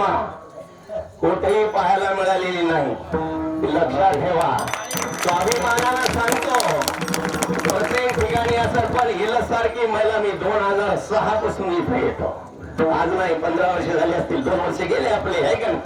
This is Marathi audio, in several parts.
प्रतिमा कुठेही पाहायला मिळालेली नाही. लक्षात ठेवा. स्वाभिमानाला सांगतो प्रत्येक ठिकाणी असं पण हिला सारखी महिला मी दोन हजार सहा पासून इथे येतो. आज नाही पंधरा वर्ष झाले असतील. दोन वर्ष गेले आपले आहे का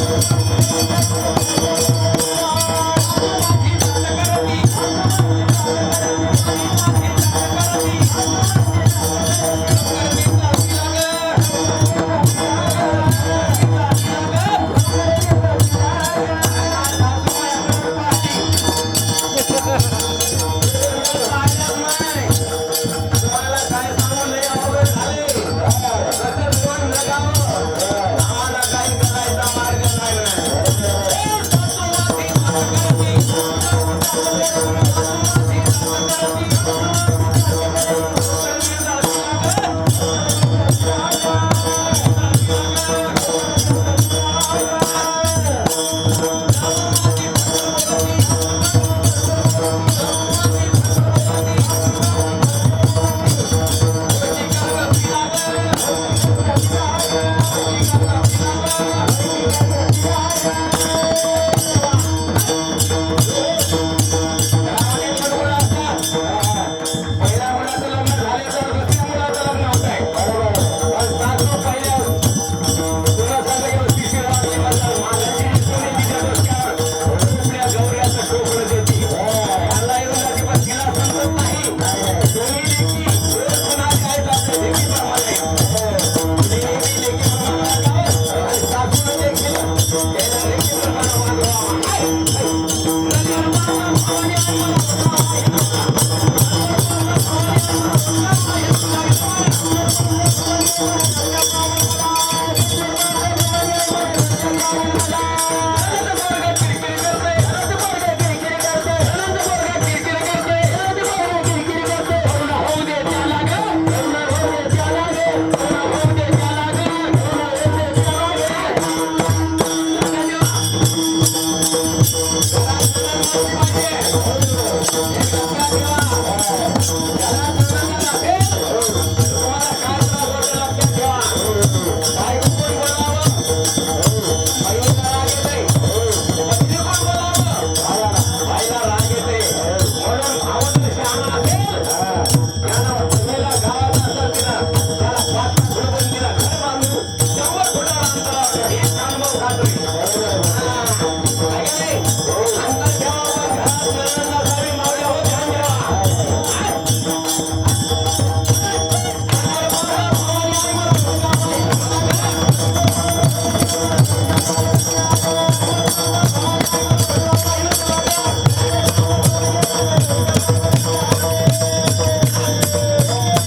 Música Thank